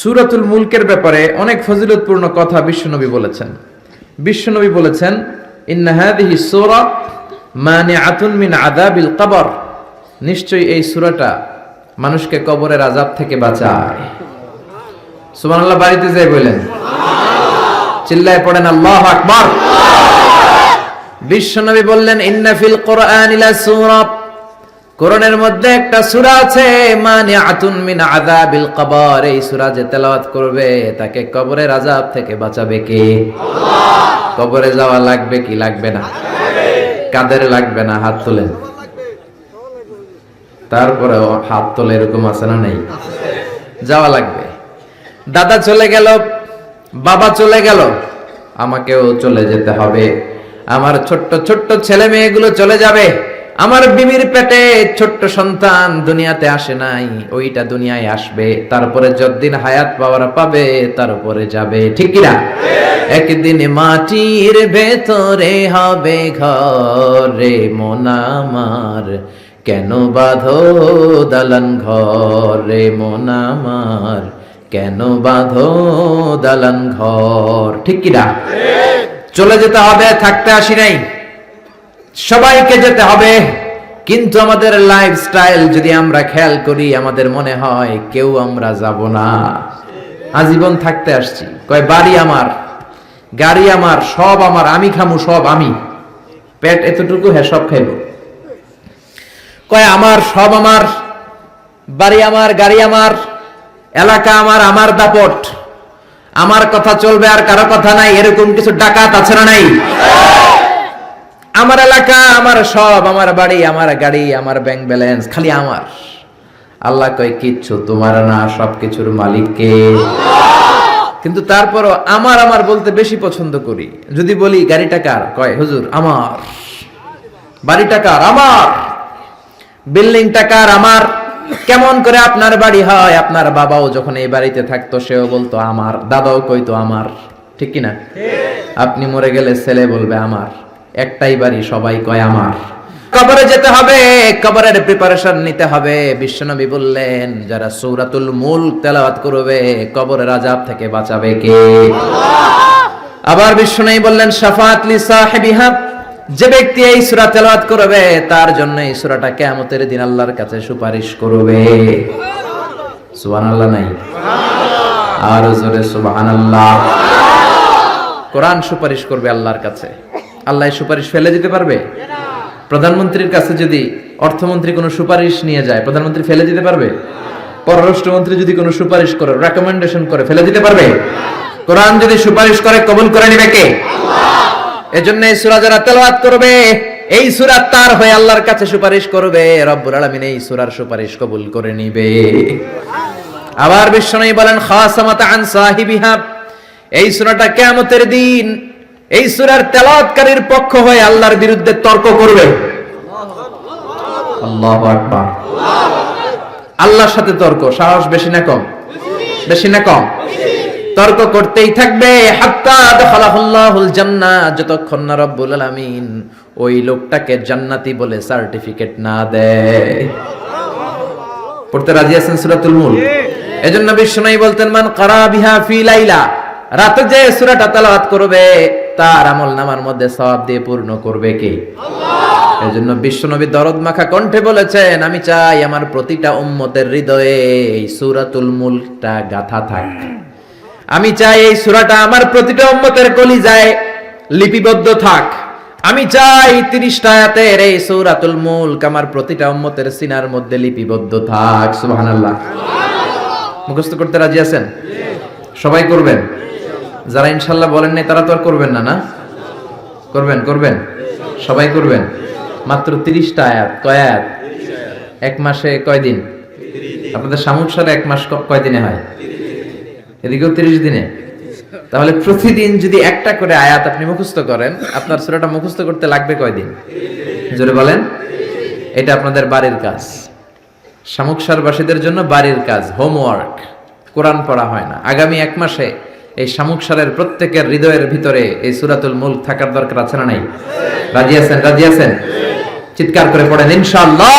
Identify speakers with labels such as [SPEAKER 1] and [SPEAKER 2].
[SPEAKER 1] সুরাতুল মুলকের ব্যাপারে অনেক ফজিলতপূর্ণ কথা বিশ্বনবী বলেছেন। বিশ্বনবী বলেছেন, ইন্না হাদিহি সূরা মানিআতুন মিন আযাবিল কবর। নিশ্চয়ই এই সূরাটা মানুষকে কবরের আযাব থেকে বাঁচায়। সুবহানাল্লাহ, বাড়িতে যাই বলেন, চিল্লায় পড়েন, আল্লাহু আকবার। বিশ্বনবী বললেন ইন্নাফিল কোরআন লা সূরা কোরআনের মধ্যে একটা সূরা আছে, মানিআতুন মিন আযাবিল কবর এই সূরা যে তেলাওয়াত করবে, তাকে কবরের আযাব থেকে বাঁচাবে কে? কবরে যাওয়া লাগবে কি লাগবে না? কাদের লাগবে না? হাত তোলেন তারপরে হাত তোলে এরকম আছে না নেই? যাওয়া লাগবে। দাদা চলে গেল, বাবা চলে গেল, আমাকেও চলে যেতে হবে। আমার ছোট্ট ছোট্ট ছেলে মেয়েগুলো চলে যাবে। আমার বিবির পেটে ছোট্ট সন্তান দুনিয়াতে আসে নাই। ওইটা দুনিয়ায় আসবে, তারপরে যতদিন হায়াত পাওয়ার পাবে, তারপরে যাবে। ঠিক কিনা? একদিন মাটির ভেতরে হবে ঘরে মোনামার কেন বাঁধো দালান ঘরে মোনামার কেন বাঁধো দালান ঘর? ঠিক কিনা? চলে যেতে হবে, থাকতে আসি নাই। সবাইকে যেতে হবে। কিন্তু আমাদের লাইফস্টাইল যদি আমরা খেয়াল করি, আমাদের মনে হয় কেউ আমরা যাব না। আজীবন থাকতে আসছি। কয়, বাড়ি আমার, গাড়ি আমার, সব আমার, আমি খামু সব আমি। পেট এতটুকু হ্যাঁ সব খাইব। কয়, আমার, সব আমার, বাড়ি আমার, গাড়ি আমার, এলাকা আমার আমার দাপট। আমার কথা চলবে আর কারও কথা নাই, এরকম কিছু ডাকাত আছে না নাই? আমার এলাকা আমার সব আমার বাড়ি আমার গাড়ি আমার ব্যাংক ব্যালেন্স খালি আমার। আল্লাহ কয় কিচ্ছু তোমার না সব কিছুর মালিককে কিন্তু তারপরও আমার আমার বলতে বেশি পছন্দ করি। যদি বলি গাড়িটা কার? কয় হুজুর আমার। বাড়িটা কার? আমার। বিল্ডিংটা কার? আমার। কেমন করে আপনার বাড়ি হয়? আপনার বাবাও যখন এই বাড়িতে থাকতো সেও বলতো আমার। দাদাও কইতো আমার। ঠিক কিনা? আপনি মরে গেলে ছেলে বলবে আমার। একটাই বাড়ি সবাই কয় আমার। কবরে যেতে হবে কবরের প্রিপারেশন নিতে হবে। বিশ্বনবী বললেন যারা সৌরাতুল মূল তেলাওয়াত করবে কবরের আজাব থেকে বাঁচাবে কে? আবার বিশ্বনবী বললেন শাফাত লি সাহিবিহা। যে ব্যক্তি এই সূরা তেলাওয়াত করবে তার জন্য এই সূরাটা কিয়ামতের দিন আল্লাহর কাছে সুপারিশ করবে। সুবহানাল্লাহ! নাই? আর জোরে সুবহানাল্লাহ! কোরআন সুপারিশ করবে আল্লাহর কাছে। আল্লাহ সুপারিশ ফেলে দিতে পারবে? প্রধানমন্ত্রীর কাছে যদি অর্থমন্ত্রী কোনো সুপারিশ নিয়ে যায়, প্রধানমন্ত্রী ফেলে দিতে পারবে? পররাষ্ট্রমন্ত্রী যদি কোনো সুপারিশ করে রেকমেন্ডেশন করে, ফেলে দিতে পারবে? কোরআন যদি সুপারিশ করে, কবুল করে নিবে কে? এজন্য এই সূরা যারা তেলাওয়াত করবে, এই সূরা তার হয়ে আল্লাহর কাছে সুপারিশ করবে, রব্বুল আলামিন এই সূরার সুপারিশ কবুল করে নিবে। আবার বিশ্বনবী বলেন খাসামাত আন সাহিবিহা, এই সুরাটা কিয়ামতের দিন এই সূরার তেলাওয়াতকারীর পক্ষ হয়ে আল্লাহর বিরুদ্ধে তর্ক করবে। আল্লাহর সাথে তর্ক, সাহস বেশি না কম? বেশি না কম? তর্ক করতেই থাকবে। যতক্ষণ না রব্বুল ওই লোকটাকে জান্নাতি বলে সার্টিফিকেট না দেয়। পড়তে রাজি আছেন এজন্য বলতেন, মান কারা বিহা ফি রাতে যে সূরাটা তেলাওয়াত করবে তার আমল নামার মধ্যে সওয়াব দিয়ে পূর্ণ করবে কে? আল্লাহ। এজন্য বিশ্বনবী দরদ মাখা কণ্ঠে বলেছেন আমি চাই আমার প্রতিটা উম্মতের হৃদয়ে এই সূরাতুল মুলকটা গাথা থাক। আমি চাই এই সূরাটা আমার প্রতিটা উম্মতের কলিজায় লিপিবদ্ধ থাক। আমি চাই তিরিশটা আয়াতের এই সূরাতুল মুলক আমার প্রতিটা উম্মতের সিনার মধ্যে লিপিবদ্ধ থাক। সুবহানাল্লাহ। মুখস্থ করতে রাজি আছেন? সবাই করবেন? যারা ইনশাল্লাহ বলেন নাই, তারা তো আর করবেন না না? করবেন করবেন? সবাই করবেন? মাত্র তিরিশটা আয়াত, কয় আয়াত? এক মাসে কয় দিন? আপনাদের সামুদ সালে এক মাস কয় দিনে হয়? এদিকেও তিরিশ দিনে। তাহলে প্রতিদিন যদি একটা করে আয়াত আপনি মুখস্থ করেন, আপনার সুরাটা মুখস্থ করতে লাগবে কয়দিন জোরে বলেন। এটা আপনাদের বাড়ির কাজ। শামুকসারবাসীদের জন্য বাড়ির কাজ হোমওয়ার্ক কোরআন পড়া হয় না। আগামী এক মাসে এই শামুক সারের প্রত্যেকের হৃদয়ের ভিতরে এই সুরাতুল মুল্ক থাকার দরকার আছে না নাই? রাজি আছেন? রাজি আছেন? চিৎকার করে পড়েন, ইনশাআল্লাহ!